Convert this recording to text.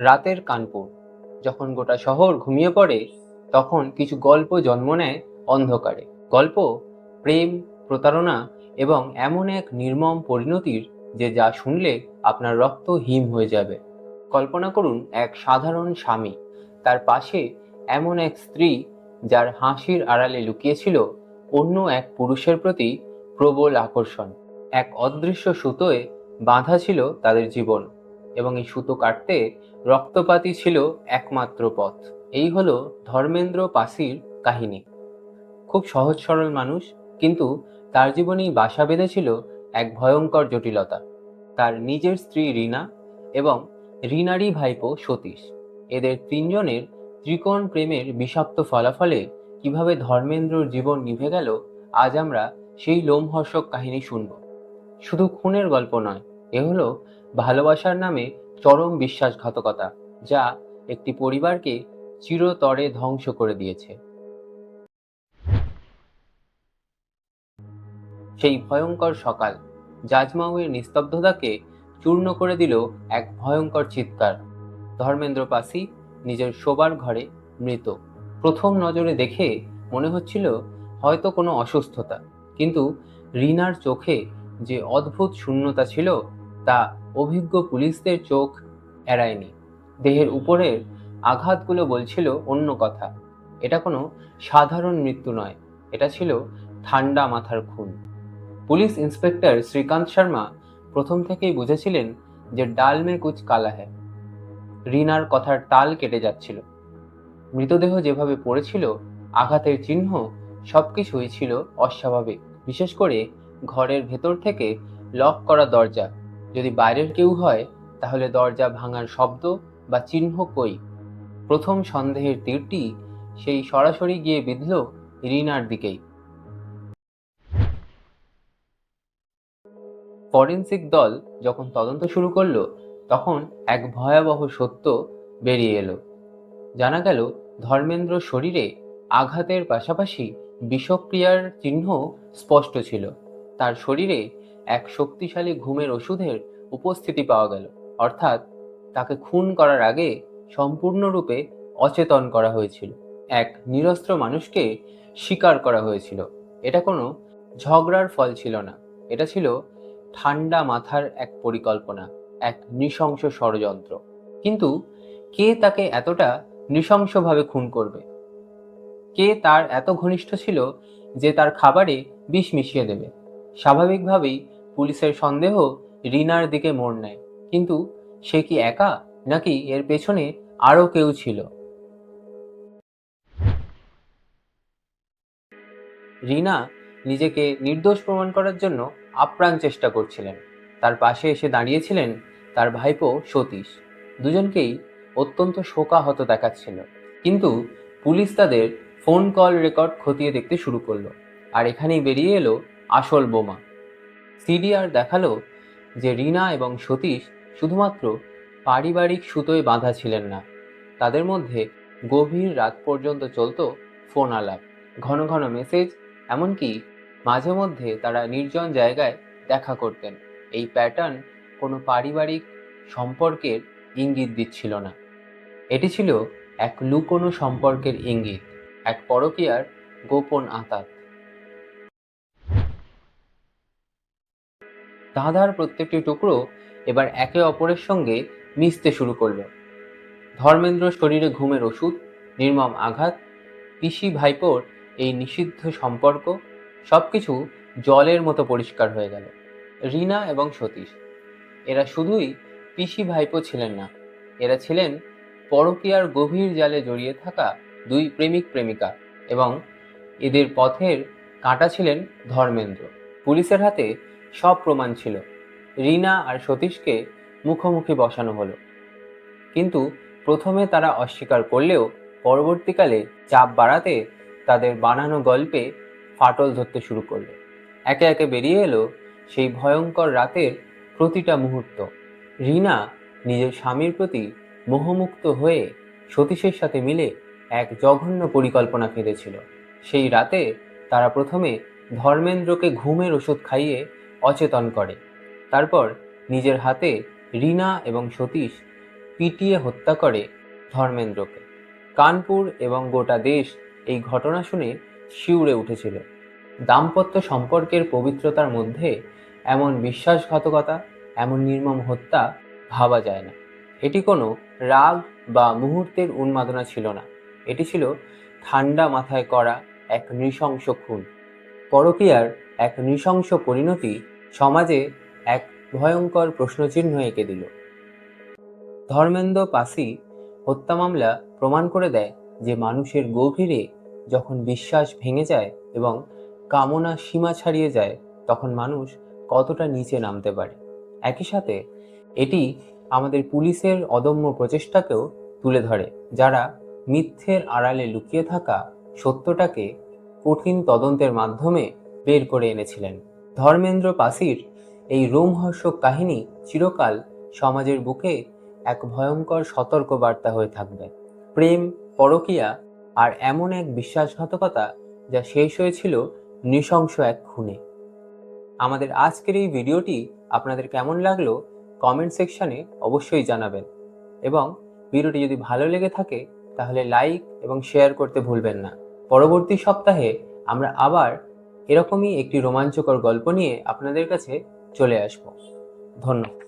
রাতের কানপুর। যখন গোটা শহর ঘুমিয়ে পড়ে, তখন কিছু গল্প জন্ম নেয় অন্ধকারে। গল্প, প্রেম, প্রতারণা এবং এমন এক নির্মম পরিণতির যে যা শুনলে আপনার রক্ত হিম হয়ে যাবে। কল্পনা করুন এক সাধারণ স্বামী, তার পাশে এমন এক স্ত্রী যার হাসির আড়ালে লুকিয়েছিল অন্য এক পুরুষের প্রতি প্রবল আকর্ষণ। এক অদৃশ্য সুতোয় বাঁধা ছিল তাদের জীবন। এবং এই সুতো কাটতে রক্তপাতই ছিল একমাত্র পথ। এই হলো ধর্মেন্দ্র পাসির কাহিনী। খুব সহজ সরল মানুষ, কিন্তু তার জীবনেই বাসা বেঁধেছিল এক ভয়ঙ্কর জটিলতা। তার নিজের স্ত্রী রিনা এবং রিনারই ভাইপো সতীশ। এদের তিনজনের ত্রিকোণ প্রেমের বিষাক্ত ফলাফলে কীভাবে ধর্মেন্দ্রর জীবন নিভে গেল, আজ আমরা সেই লোমহর্ষক কাহিনী শুনব। শুধু খুনের গল্প নয় এ হলো ভালোবাসার নামে চরম বিশ্বাসঘাতকতা, যা একটি পরিবারকে চিরতরে ধ্বংস করে দিয়েছে। সেই ভয়ঙ্কর সকাল জাজমাউয়ের নিস্তব্ধতাকে চূর্ণ করে দিল এক ভয়ঙ্কর চিৎকার। ধর্মেন্দ্র পাসি নিজের শোবার ঘরে মৃত। প্রথম নজরে দেখে মনে হচ্ছিল হয়তো কোনো অসুস্থতা, কিন্তু রিনার চোখে যে অদ্ভুত শূন্যতা ছিল তা অভিজ্ঞ পুলিশদের চোখ এড়ায়নি। দেহের উপরের আঘাতগুলো বলছিল অন্য কথা। এটা কোনো সাধারণ মৃত্যু নয়, এটা ছিল ঠান্ডা মাথার খুন। পুলিশ ইন্সপেক্টর শ্রীকান্ত শর্মা প্রথম থেকেই বুঝেছিলেন যে ডাল মে কুচ কালা হ্যায়। রিনার কথার তাল কেটে যাচ্ছিল। মৃতদেহ যেভাবে পড়েছিল, আঘাতের চিহ্ন সবকিছুই ছিল অস্বাভাবিক। বিশেষ করে ঘরের ভেতর থেকে লক করা দরজা। যদি বাইরের কেউ হয়, তাহলে দরজা ভাঙার শব্দ বা চিহ্ন কই? প্রথম সন্দেহের তীরটি সেই সরাসরি গিয়ে বিঁধল রিনার দিকেই। ফরেন্সিক দল যখন তদন্ত শুরু করল, তখন এক ভয়াবহ সত্য বেরিয়ে এলো। জানা গেল, ধর্মেন্দ্র শরীরে আঘাতের পাশাপাশি বিষক্রিয়ার চিহ্ন স্পষ্ট ছিল। তার শরীরে এক শক্তিশালী ঘুমের ওষুধের উপস্থিতি পাওয়া গেল। অর্থাৎ তাকে খুন করার আগে সম্পূর্ণরূপে অচেতন করা হয়েছিল। এক নিরস্ত্র মানুষকে শিকার করা হয়েছিল। এটা কোনো ঝগড়ার ফল ছিল না। এটা ছিল ঠান্ডা মাথার এক পরিকল্পনা, এক নৃশংস ষড়যন্ত্র। কিন্তু কে তাকে এতটা নৃশংসভাবে খুন করবে? কে তার এত ঘনিষ্ঠ ছিল যে তার খাবারে বিষ মিশিয়ে দেবে? স্বাভাবিকভাবেই পুলিশের সন্দেহ রিনার দিকে মোড় নেয়। কিন্তু সে কি একা, নাকি এর পেছনে আরও কেউ ছিল? রিনা নিজেকে নির্দোষ প্রমাণ করার জন্য আপ্রাণ চেষ্টা করছিলেন। তার পাশে এসে দাঁড়িয়েছিলেন তার ভাইপো সতীশ। দুজনকেই অত্যন্ত শোকাহত দেখাচ্ছিল। কিন্তু পুলিশ তাদের ফোন কল রেকর্ড খতিয়ে দেখতে শুরু করল। আর এখানেই বেরিয়ে এলো আসল বোমা। সিডিআর দেখাল যে রিনা এবং সতীশ শুধুমাত্র পারিবারিক সুতোয় বাঁধা ছিলেন না। তাদের মধ্যে গভীর রাত পর্যন্ত চলত ফোন আলাপ, ঘন ঘন মেসেজ, এমনকি মাঝে মধ্যে তারা নির্জন জায়গায় দেখা করতেন। এই প্যাটার্ন কোনো পারিবারিক সম্পর্কের ইঙ্গিত দিচ্ছিল না। এটি ছিল এক লুকোনো সম্পর্কের ইঙ্গিত, এক পরকীয়ার গোপন আতাত। ধাঁধার প্রত্যেকটি টুকরো এবার একে অপরের সঙ্গে মিশতে শুরু করল। ধর্মেন্দ্র শরীরে ঘুমের ওষুধ, নির্মম আঘাত, পিসি ভাইপোর এই নিষিদ্ধ সম্পর্ক, সবকিছু জলের মতো পরিষ্কার হয়ে গেল। রিনা এবং সতীশ। এরা শুধুই পিসি ভাইপো ছিলেন না, এরা ছিলেন পরকীয়ার গভীর জালে জড়িয়ে থাকা দুই প্রেমিক প্রেমিকা এবং এদের পথের কাঁটা ছিলেন ধর্মেন্দ্র। পুলিশের হাতে সব প্রমাণ ছিল। রিনা আর সতীশকে মুখোমুখি বসানো হলো। কিন্তু প্রথমে তারা অস্বীকার করলেও পরবর্তীকালে চাপ বাড়াতে তাদের বানানো গল্পে ফাটল ধরতে শুরু করল। একে একে বেরিয়ে এলো সেই ভয়ঙ্কর রাতের প্রতিটা মুহূর্ত। রিনা নিজের স্বামীর প্রতি মোহমুক্ত হয়ে সতীশের সাথে মিলে এক জঘন্য পরিকল্পনা ফেলেছিল সেই রাতে তারা প্রথমে ধর্মেন্দ্রকে ঘুমের ওষুধ খাইয়ে অচেতন করে। তারপর নিজের হাতে রিনা এবং সতীশ পিটিয়ে হত্যা করে ধর্মেন্দ্রকে। কানপুর এবং গোটা দেশ এই ঘটনা শুনে শিউরে উঠেছিল। দাম্পত্য সম্পর্কের পবিত্রতার মধ্যে এমন বিশ্বাসঘাতকতা, এমন নির্মম হত্যা ভাবা যায় না। এটি কোনো রাগ বা মুহূর্তের উন্মাদনা ছিল না। এটি ছিল ঠান্ডা মাথায় করা এক নৃশংস খুন। পরকীয়ার এক নৃশংস পরিণতি সমাজে এক ভয়ঙ্কর প্রশ্নচিহ্ন এঁকে দিল। ধর্মেন্দ্র পাসি হত্যা মামলা প্রমাণ করে দেয় যে মানুষের গভীরে যখন বিশ্বাস ভেঙে যায় এবং কামনা সীমা ছাড়িয়ে যায়, তখন মানুষ কতটা নিচে নামতে পারে। একই সাথে এটি আমাদের পুলিশের অদম্য প্রচেষ্টাকেও তুলে ধরে, যারা মিথ্যের আড়ালে লুকিয়ে থাকা সত্যটাকে কঠিন তদন্তের মাধ্যমে বের করে এনেছিলেন। ধর্মেন্দ্র পাসির এই রোমহর্ষক কাহিনী চিরকাল সমাজের বুকে এক ভয়ঙ্কর সতর্ক বার্তা হয়ে থাকবে। প্রেম, পরকীয়া আর এমন এক বিশ্বাসঘাতকতা যা শেষ হয়েছিল নৃশংস এক খুনে। আমাদের আজকের এই ভিডিওটি আপনাদের কেমন লাগল কমেন্ট সেকশানে অবশ্যই জানাবেন। এবং ভিডিওটি যদি ভালো লেগে থাকে তাহলে লাইক এবং শেয়ার করতে ভুলবেন না। পরবর্তী সপ্তাহে আমরা আবার এরকমই একটি রোমাঞ্চকর গল্প নিয়ে আপনাদের কাছে চলে আসব। ধন্যবাদ।